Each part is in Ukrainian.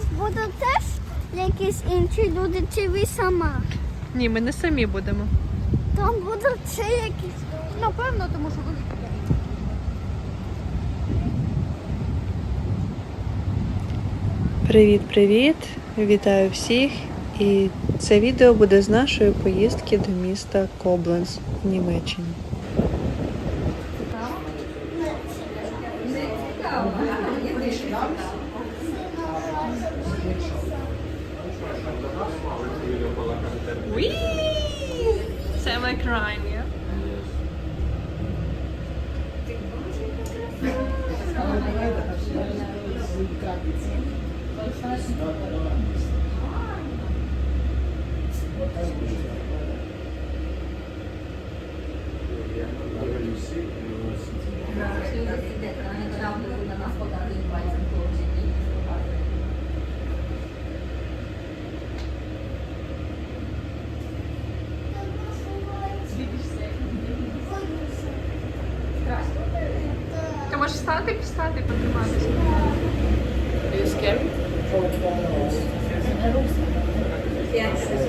нас будуть теж якісь інші люди, чи ви сама? Ні, ми не самі будемо. Там будуть ще якісь. Напевно, тому що великі. Привіт-привіт! Вітаю всіх! І це відео буде з нашої поїздки до міста Кобленц в Німеччині. Semi crying, yeah? Ти sadece bakım anlaşıldı. Are you scared? Yes. Yes.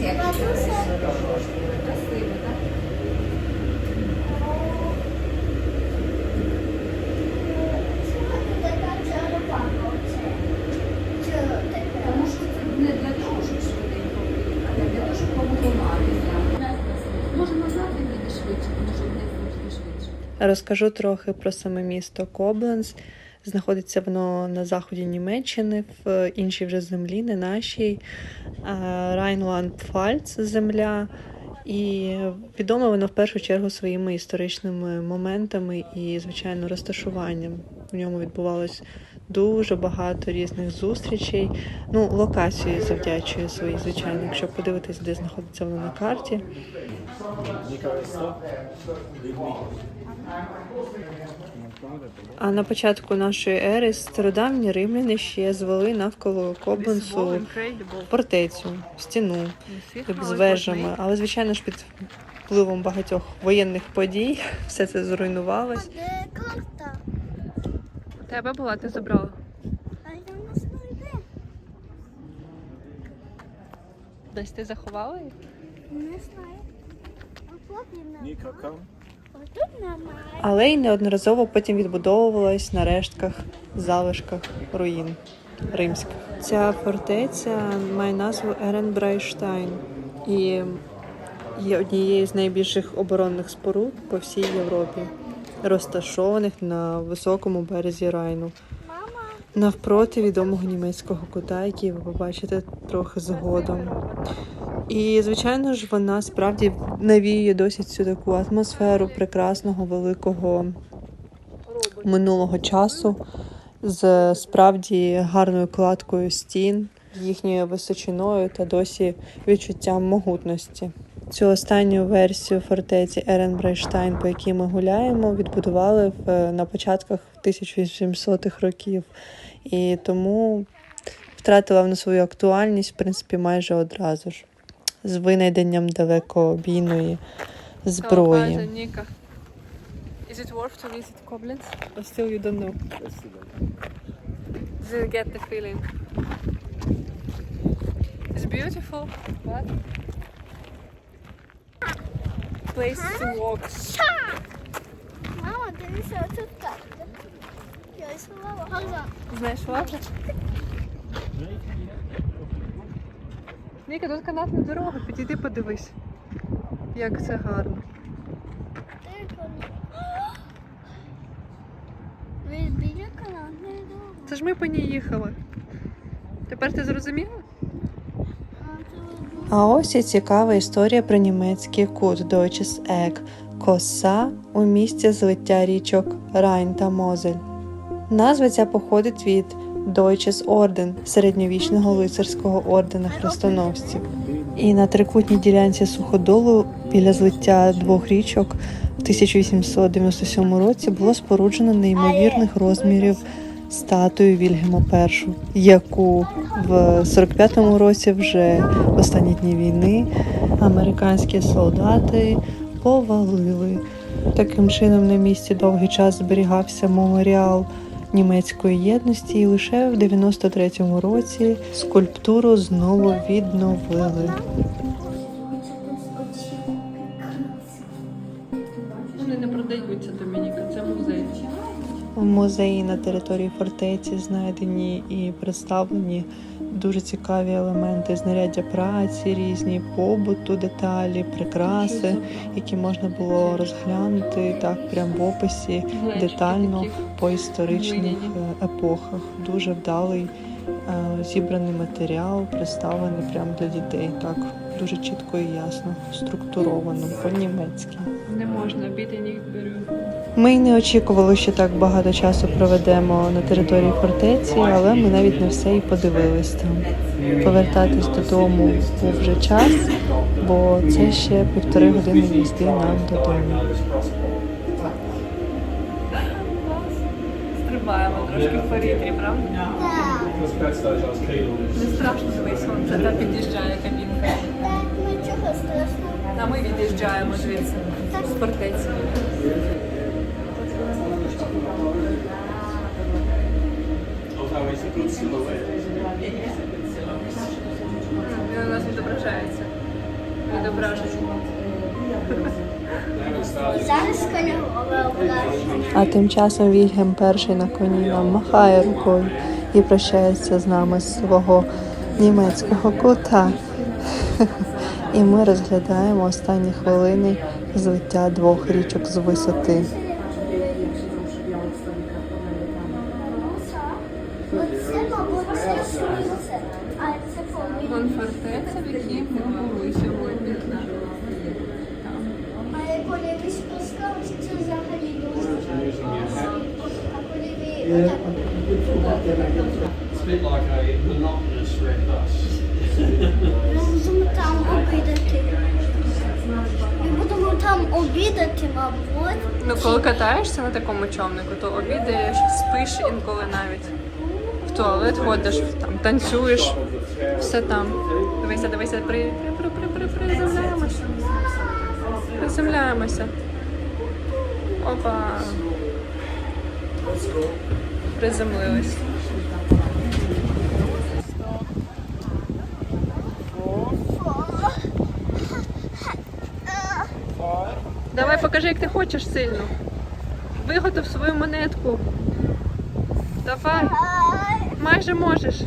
Yes. Yes. Розкажу трохи про саме місто Кобленц. Знаходиться воно на заході Німеччини, в іншій вже землі, не нашій. Райнланд-Фальц земля. І відоме воно в першу чергу своїми історичними моментами і, звичайно, розташуванням. В ньому відбувалось дуже багато різних зустрічей. Ну, локації завдячує своїй, звичайно, якщо подивитись, де знаходиться воно на карті. А на початку нашої ери стародавні римляни ще звели навколо Кобленцу фортецю, стіну з вежами, але звичайно ж під впливом багатьох воєнних подій все це зруйнувалось. Де карта? У тебе була, ти забрала. Десь ти заховала її? Не знаю. Ніка. Але й неодноразово потім відбудовувалась на рештках, залишках руїн римських. Ця фортеця має назву Еренбрайштайн і є однією з найбільших оборонних споруд по всій Європі, розташованих на високому березі Райну. Навпроти відомого німецького кута, який ви побачите трохи згодом. І, звичайно ж, вона справді навіює досить цю таку атмосферу прекрасного великого минулого часу з справді гарною кладкою стін, їхньою височиною та досі відчуттям могутності. Цю останню версію фортеці Еренбрейштайн, по якій ми гуляємо, відбудували в, на початках 1800-х років. І тому втратила вона свою актуальність, в принципі, майже одразу ж, з винайденням далекобійної зброї. Is it worth to visit Koblenz? Or still you don't know? Still get the feeling. It's beautiful, but place to walk. мама, дивися, отут карта. Я сховала. Газа. Знайшла? Ніка, тут канатна дорога, підійди подивись. Як це гарно. Біля канатної дороги. Це ж ми по ній їхали. Тепер ти зрозуміла? А А ось і цікава історія про німецький кут Deutsches Eck – коса у місці злиття річок Райн та Мозель. Назва ця походить від Deutsches Orden – середньовічного лицарського ордена хрестоносців. І на трикутній ділянці суходолу біля злиття двох річок в 1897 році було споруджено неймовірних розмірів статую Вільгема І, яку в 45-му році вже в останні дні війни американські солдати повалили. Таким чином на місці довгий час зберігався меморіал німецької єдності, і лише в 93-му році скульптуру знову відновили. Вони не продаються, це музей. В музеї на території фортеці знайдені і представлені дуже цікаві елементи знаряддя праці, різні побуту, деталі, прикраси, які можна було розглянути так прямо в описі детально по історичних е, епохах. Дуже вдалий е, зібраний матеріал, представлений прямо для дітей. Так дуже чітко і ясно, структуровано по-німецьки. Не можна, біти ніг беру. Ми й не очікували, що так багато часу проведемо на території фортеці, але ми навіть не все і подивились там. Повертатись додому був вже час, бо це ще півтори години їзди нам додому. Стрибаємо трошки в повітрі, правда? Не страшно твої сонце, та під'їжджає кабінка. А ми від'їжджаємо звідси з фортеці. Він у нас відображається. Відображується. Зараз. А тим часом Вільгем перший на коні нам махає рукою і прощається з нами з свого німецького кута. І ми розглядаємо останні хвилини злиття двох річок з висоти. Фортеця, в якій ми були сьогодні. А коли ви Ми будемо там обідати. Ми будемо там обідати, мабуть. Ну, коли катаєшся на такому човнику, то обідаєш, спиш інколи навіть. В туалет ходиш, там танцюєш, все там. Дивися, дивися, при, при, при, при, приземляємося. Приземляємося. Опа. Приземлились. Давай покажи, як ти хочеш сильно. Виготов свою монетку. Давай. Майже можеш.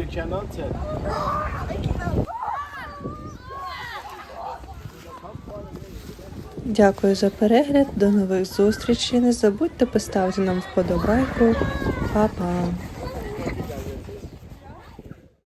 You cannot. Дякую за перегляд. До нових зустрічей. Не забудьте поставити нам вподобайку. Па-па!